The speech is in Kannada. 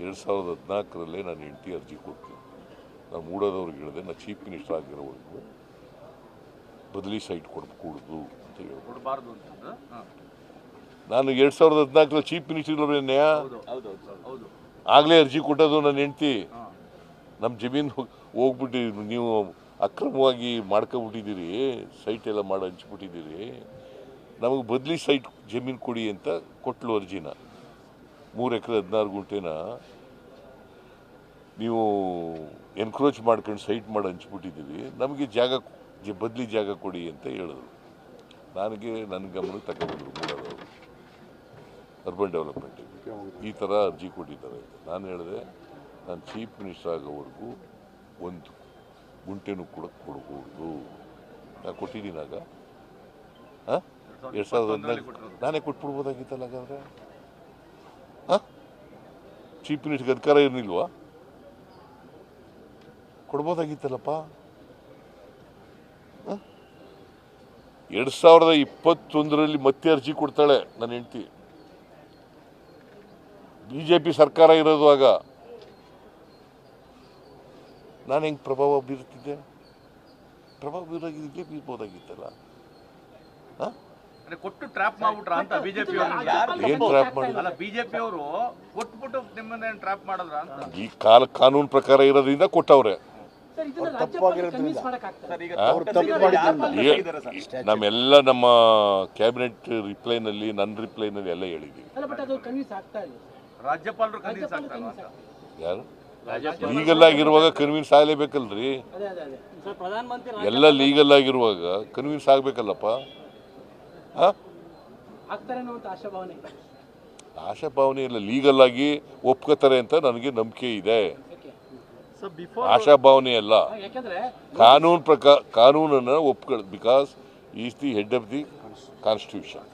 ಎರಡು ಸಾವಿರದ ಹದಿನಾಲ್ಕರಲ್ಲೇ ನಾನು ಎಂಟಿ ಅರ್ಜಿ ಕೊಡ್ತೀನಿ. ನಾನು ಮೂಡೋದವ್ರಿಗೆ ಹೇಳಿದೆ ನಾನು ಚೀಫ್ ಮಿನಿಸ್ಟರ್ ಆಗಿರೋವರೆಗೂ ಬದಲಿ ಸೈಟ್ ಕೊಡಕೂಡ್ದು ಅಂತ ಹೇಳಿ ಕೊಡಬಾರ್ದು ಅಂತಂದು ನಾನು ಎರಡು ಸಾವಿರದ ಹದಿನಾಲ್ಕರಲ್ಲಿ ಚೀಫ್ ಮಿನಿಸ್ಟರ್ ನ್ಯಾಯ ಹೌದು ಆಗಲೇ ಅರ್ಜಿ ಕೊಟ್ಟದು ನನ್ನ ಹೆಂಡತಿ. ನಮ್ಮ ಜಮೀನು ಹೋಗ್ಬಿಟ್ಟಿ ನೀವು ಅಕ್ರಮವಾಗಿ ಮಾಡ್ಕೊಬಿಟ್ಟಿದ್ದೀರಿ ಸೈಟ್ ಎಲ್ಲ ಮಾಡಿ ಹಂಚ್ಬಿಟ್ಟಿದ್ದೀರಿ. ನಮಗೆ ಬದಲಿ ಸೈಟ್ ಜಮೀನು ಕೊಡಿ ಅಂತ ಕೊಟ್ಲು ಅರ್ಜಿನ. ಮೂರು ಎಕರೆ ಹದಿನಾರು ಗುಂಟೆನ ನೀವು ಎನ್ಕ್ರೋಚ್ ಮಾಡ್ಕೊಂಡು ಸೈಟ್ ಮಾಡಿ ಹಂಚ್ಬಿಟ್ಟಿದ್ದೀವಿ ನಮಗೆ ಜಾಗ ಬದಲಿ ಜಾಗ ಕೊಡಿ ಅಂತ ಹೇಳಿದ್ರು. ನನಗೆ ನನ್ನ ಗಮನಕ್ಕೆ ತಗೊಂಡ್ರು ಮೂಡದವರು ಅರ್ಬನ್ ಡೆವಲಪ್ಮೆಂಟಿಗೆ ಈ ಥರ ಅರ್ಜಿ ಕೊಟ್ಟಿದ್ದಾರೆ ನಾನು ಹೇಳಿದೆ, ನಾನು ಚೀಫ್ ಮಿನಿಸ್ಟರ್ ಆಗೋವರೆಗೂ ಒಂದು ಗುಂಟೆನೂ ಕೂಡ ಕೊಡಬಹುದು ನಾನು ಕೊಟ್ಟಿದ್ದೀನಾಗ ಹಾಂ? ಎರಡು ಸಾವಿರದ ಹದಿನಾಲ್ಕು ನಾನೇ ಕೊಟ್ಬಿಡ್ಬೋದಾಗಿತ್ತಲ್ಲ ಹಾಗಾದ್ರೆ? ಚೀಫ್ ಮಿನಿಸ್ಟರ್ಗೆ ಅಧಿಕಾರ ಇರಲಿಲ್ವಾ? ಕೊಡ್ಬೋದಾಗಿತ್ತಲ್ಲಪ್ಪ. ಎರಡು ಸಾವಿರದ ಇಪ್ಪತ್ತೊಂದರಲ್ಲಿ ಮತ್ತೆ ಅರ್ಜಿ ಕೊಡ್ತಾಳೆ ನನ್ನ ಹೆಂಡತಿ. ಬಿ ಜೆ ಪಿ ಸರ್ಕಾರ ಇರೋದು ನಾನು ಹೆಂಗೆ ಪ್ರಭಾವ ಬೀರುತ್ತಿದ್ದೆ? ಪ್ರಭಾವ ಬೀರಾಗಿದ್ದೆ ಬೀರ್ಬೋದಾಗಿತ್ತಲ್ಲ. ಹಾಂ? ಕೊಟ್ಟು ಟ್ರಾಪ್ ಮಾಡ್ಬಿಟ್ರ ಅಂತ ಬಿಜೆಪಿ ಅಲ್ಲ ಬಿಜೆಪಿ ಅವರು ಕೊಟ್ಬಿಟ್ಟು ನಿಮ್ಮನ್ನ ಟ್ರಾಪ್ ಮಾಡಿದ್ರ ಅಂತ. ಈ ಕಾಲ ಕಾನೂನು ಪ್ರಕಾರ ಇರೋದ್ರಿಂದ ಕೊಟ್ಟವ್ರೆ. ನಮ್ಮೆಲ್ಲ ನಮ್ಮ ಕ್ಯಾಬಿನೆಟ್ ರಿಪ್ಲೈನಲ್ಲಿ ನನ್ನ ರಿಪ್ಲೈನಲ್ಲಿ ಎಲ್ಲ ಹೇಳಿದ್ದೀವಿ. ಅಲ್ಲ ಬಟ್ ಅದು ಕನ್ವಿನ್ಸ್ ಆಗ್ತಾ ಇಲ್ಲ. ರಾಜ್ಯಪಾಲರು ಕನ್ವಿನ್ಸ್ ರಾಜ್ಯಪಾಲರು ಆಗ್ತಾರ ಯಾರು? ಲೀಗಲ್ ಆಗಿರುವಾಗ ಕನ್ವಿನ್ಸ್ ಆಗಲೇಬೇಕಲ್ರಿ? ಅದೇ ಅದೇ ಅದೇ. ಸರ್ ಪ್ರಧಾನಮಂತ್ರಿ ಎಲ್ಲ ಲೀಗಲ್ ಆಗಿರುವಾಗ ಕನ್ವಿನ್ಸ್ ಆಗಬೇಕಲ್ಲಪ್ಪ? ಆಶಾಭಾವನೆ ಆಶಾಭಾವನೆ ಇಲ್ಲ. ಲೀಗಲ್ ಆಗಿ ಒಪ್ಕೋತಾರೆ ಅಂತ ನನಗೆ ನಂಬಿಕೆ ಇದೆ. ಆಶಾ ಆಶಾಭಾವನೆ ಅಲ್ಲ. ಯಾಕಂದ್ರೆ ಕಾನೂನು ಪ್ರಕಾರ ಕಾನೂನನ್ನು ಒಪ್ಕೊಳ್ಳಿ because is the head of the constitution